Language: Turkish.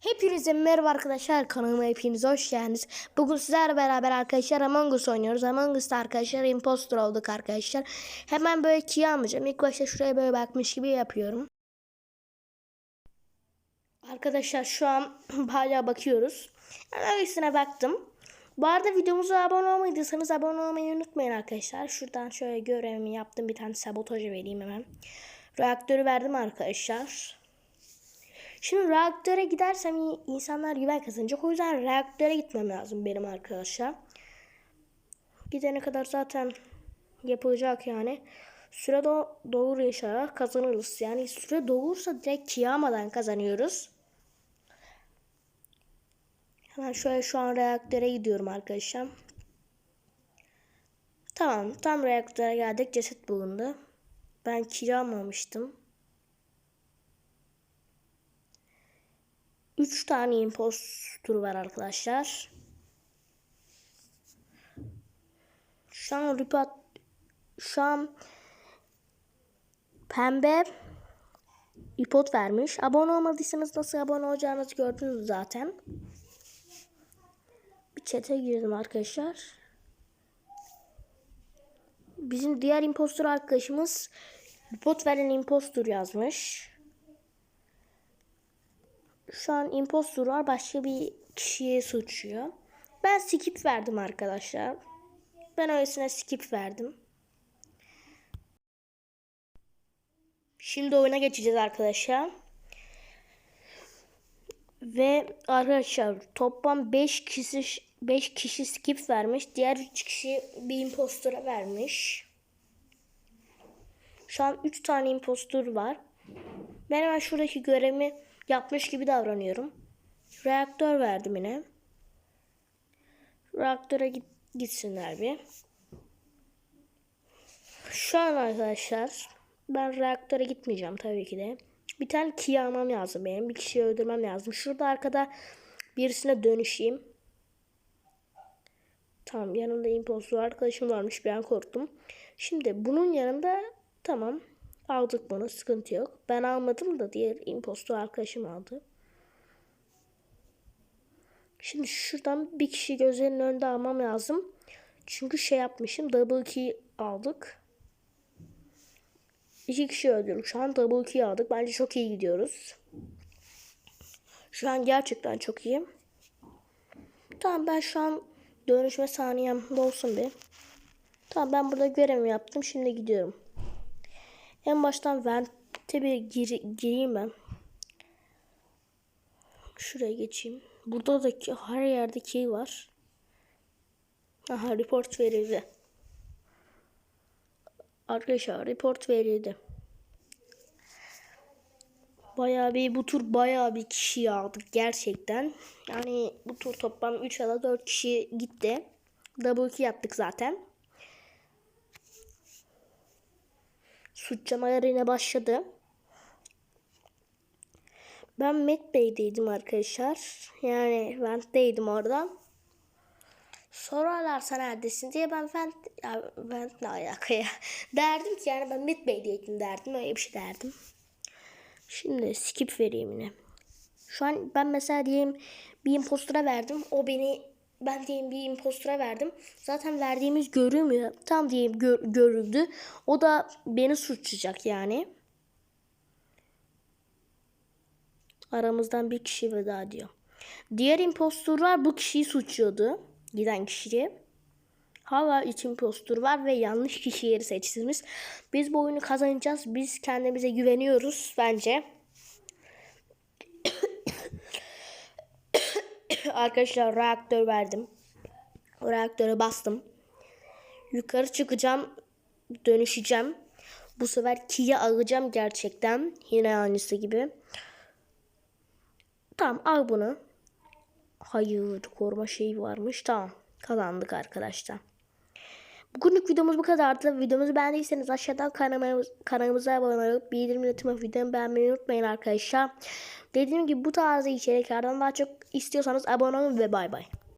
Hepinize merhaba arkadaşlar kanalıma hepiniz hoş geldiniz. Bugün sizlerle beraber arkadaşlar Among Us oynuyoruz. Among Us'ta arkadaşlar impostor olduk arkadaşlar. Hemen böyle kiye almayacağım. İlk başta şuraya böyle bakmış gibi yapıyorum. Arkadaşlar şu an hala bakıyoruz. Öylesine baktım. Bu arada videomuza abone olmadıysanız abone olmayı unutmayın arkadaşlar. Şuradan şöyle görevimi yaptım. Bir tane sabotajı vereyim hemen. Reaktörü verdim arkadaşlar. Şimdi reaktöre gidersem insanlar güven kazanacak. O yüzden reaktöre gitmem lazım benim arkadaşlar. Gidene kadar zaten yapılacak yani. Süre do doğur inşallah kazanırız. Yani süre doğursa direkt kıyamadan kazanıyoruz. Hemen şöyle şu an reaktöre gidiyorum arkadaşlar. Tamam tam reaktöre geldik. Ceset bulundu. Ben kiramamıştım. 3 tane impostor var arkadaşlar. Şu an report şu an pembe report vermiş. Abone olmadıysanız nasıl abone olacağınızı gördünüz zaten. Bir chat'e girdim arkadaşlar. Bizim diğer impostor arkadaşımız report veren impostor yazmış. Şu an impostor var. Başka bir kişiye suçuyor. Ben skip verdim arkadaşlar. Ben öylesine skip verdim. Şimdi oyuna geçeceğiz arkadaşlar. Ve arkadaşlar toplam 5 kişi 5 kişi skip vermiş. Diğer 3 kişi bir impostora vermiş. Şu an 3 tane impostor var. Ben hemen şuradaki görevimi yapmış gibi davranıyorum. Reaktör verdim yine. Reaktöre git, gitsinler bir. Şu an arkadaşlar ben reaktöre gitmeyeceğim tabii ki de. Bir tane key almam lazım benim. Bir kişiyi öldürmem lazım. Şurada arkada birisine dönüşeyim. Tamam yanımda impostor arkadaşım varmış. Ben korktum. Şimdi bunun yanında tamam aldık bunu. Sıkıntı yok. Ben almadım da diğer impostor arkadaşım aldı. Şimdi şuradan bir kişi gözlerinin önünde almam lazım. Çünkü şey yapmışım. Double key aldık. İki kişi öldürdük. Şu an double key aldık. Bence çok iyi gidiyoruz. Şu an gerçekten çok iyi. Tamam ben şu an dönüşme saniyem olsun bir. Tamam ben burada görevimi yaptım. Şimdi gidiyorum. En baştan vente bir gir gireyim ben. Şuraya geçeyim. Burada da her yerde key var. Aha report verildi. Arkadaşlar report verildi. Bayağı bir bu tur bayağı bir kişi aldık gerçekten. Yani bu tur toplam 3 ya da 4 kişi gitti. Double key yaptık zaten. Suçlamalar yine başladı. Ben Met Bey'deydim arkadaşlar. Yani Vent'teydim orada. Sorarlarsa neredesin diye ben Vent, ya Vent ne alaka. Derdim ki yani ben Met Bey'deydim derdim. Öyle bir şey derdim. Şimdi skip vereyim yine. Şu an ben mesela diyeyim bir impostora verdim. O beni ben diyeyim bir impostora verdim. Zaten verdiğimiz görülmüyor. Tam diyeyim gör, görüldü. O da beni suçlayacak yani. Aramızdan bir kişi veda diyor. Diğer impostorlar bu kişiyi suçluyordu. Giden kişiyi. Hala üç impostor var ve yanlış kişi yeri seçtiniz. Biz bu oyunu kazanacağız. Biz kendimize güveniyoruz bence. Arkadaşlar reaktör verdim. O reaktöre bastım. Yukarı çıkacağım. Dönüşeceğim. Bu sefer kiye alacağım gerçekten. Yine aynısı gibi. Tamam al bunu. Hayır koruma şeyi varmış. Tamam kazandık arkadaşlar. Bugünlük videomuz bu kadardı. Videomuzu beğendiyseniz aşağıdan kanalımıza, kanalımıza abone olup bildirim atımı videomu beğenmeyi unutmayın arkadaşlar. Dediğim gibi bu tarz içeriklerden daha çok istiyorsanız abone olun ve bay bay.